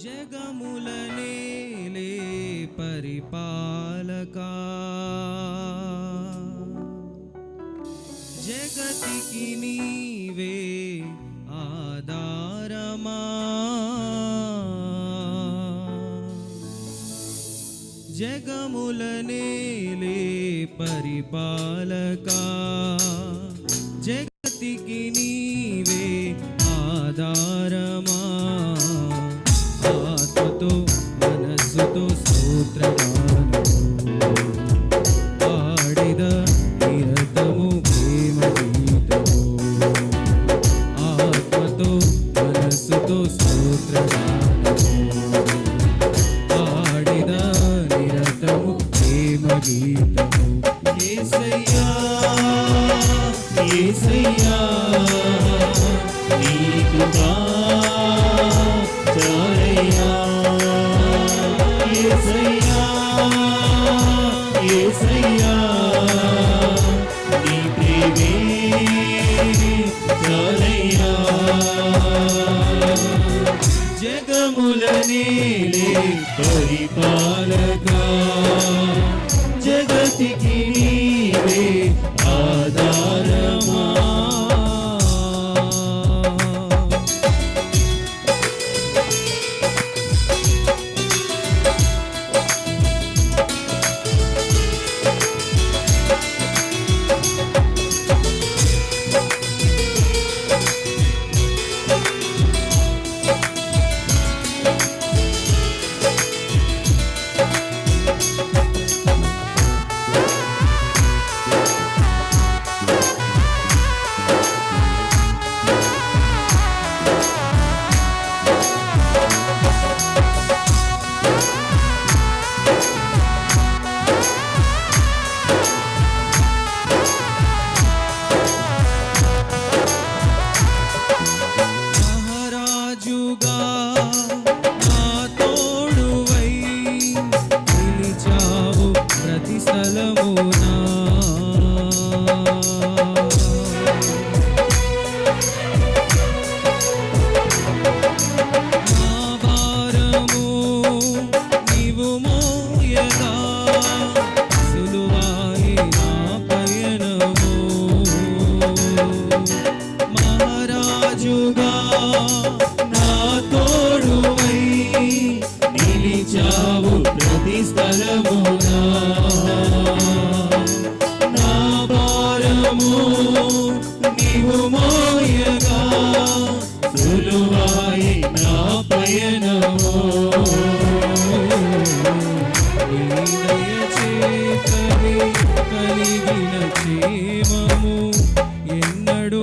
जगमुलनेले परिपालका। जगति नीवे आधारमा। जगमुलनेले परिपालका। जगति नीवे आधार kadar స్థలమునా? నా భారము నీవు మోయగా సులువాయి నా పయనము. కలిగిన క్షేమము ఎన్నడు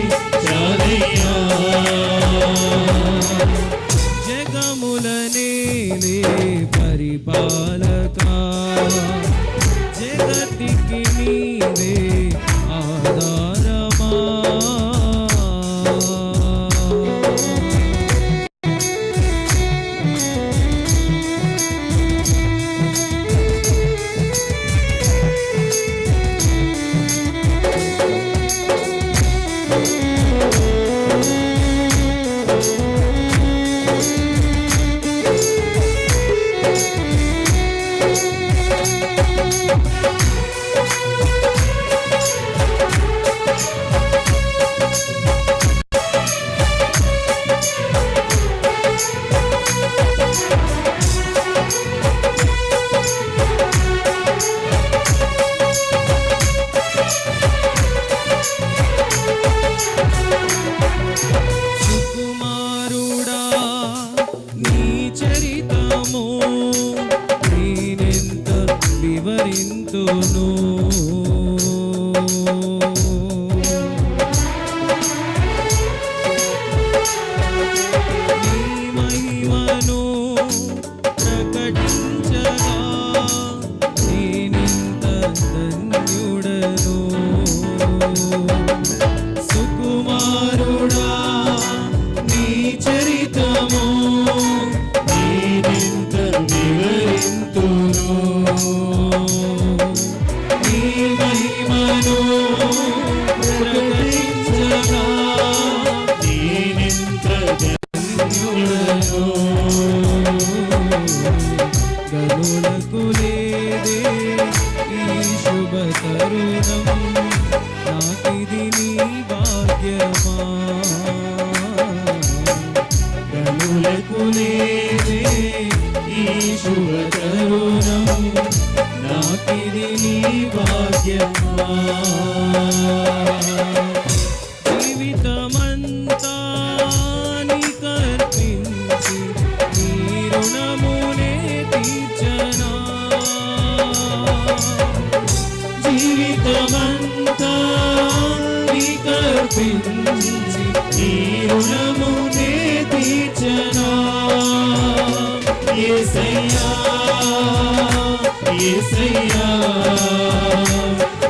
ഭാഗ്യമാ నీ రుణము నే తీర్చనా? ఏసయ్యా ఏసయ్యా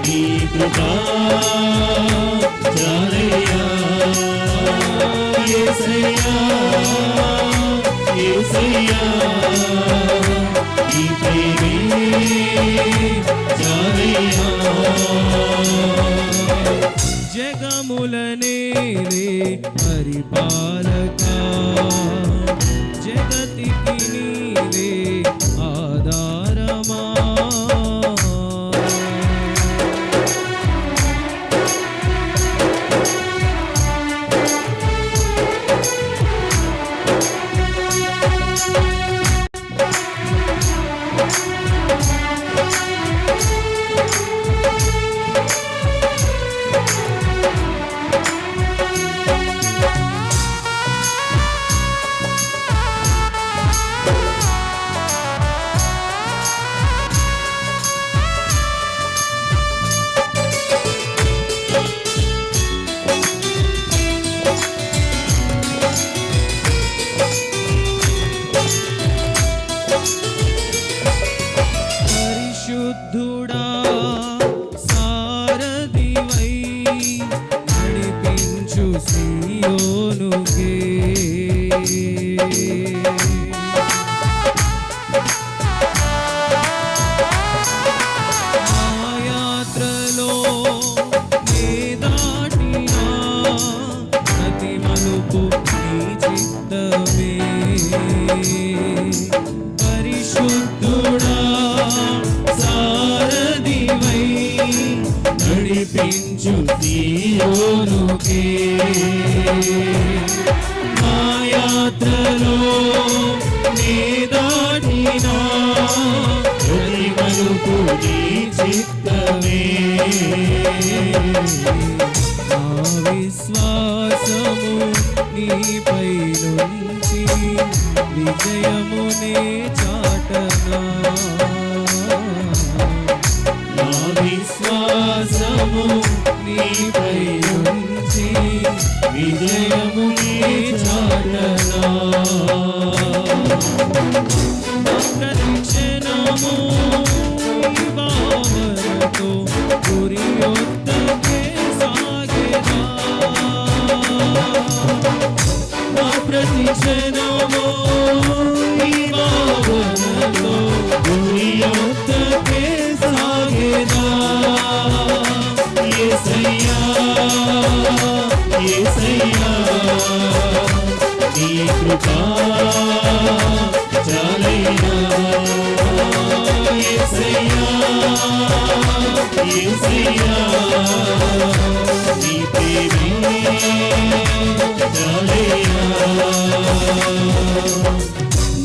నీ కృపా చాలయ్యా. ఏసయ్యా ఏసయ్యా నీ ప్రభులనే పరిపాలక. జగత్ నీ చిత్తమే. నా విశ్వాసము నీపై నుంచి విజయమునే చాటనా. నా విశ్వాసము దర్శనము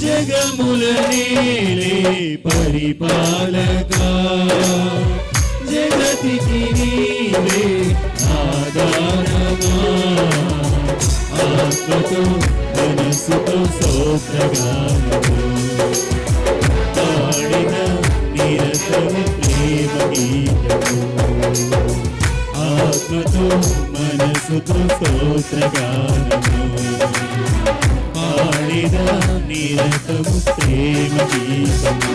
జగములనే పరిపాలక జగతికి నీవే ఆధారమా. ఆత్మతో మనసుతో స్తోత్రగానము పాడిన నిరతము ప్రేమ గీతము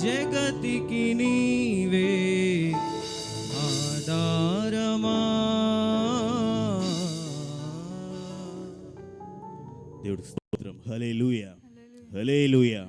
జగతికి నీవే ఆధారమా దేవుడికి స్తోత్రం. Hallelujah hallelujah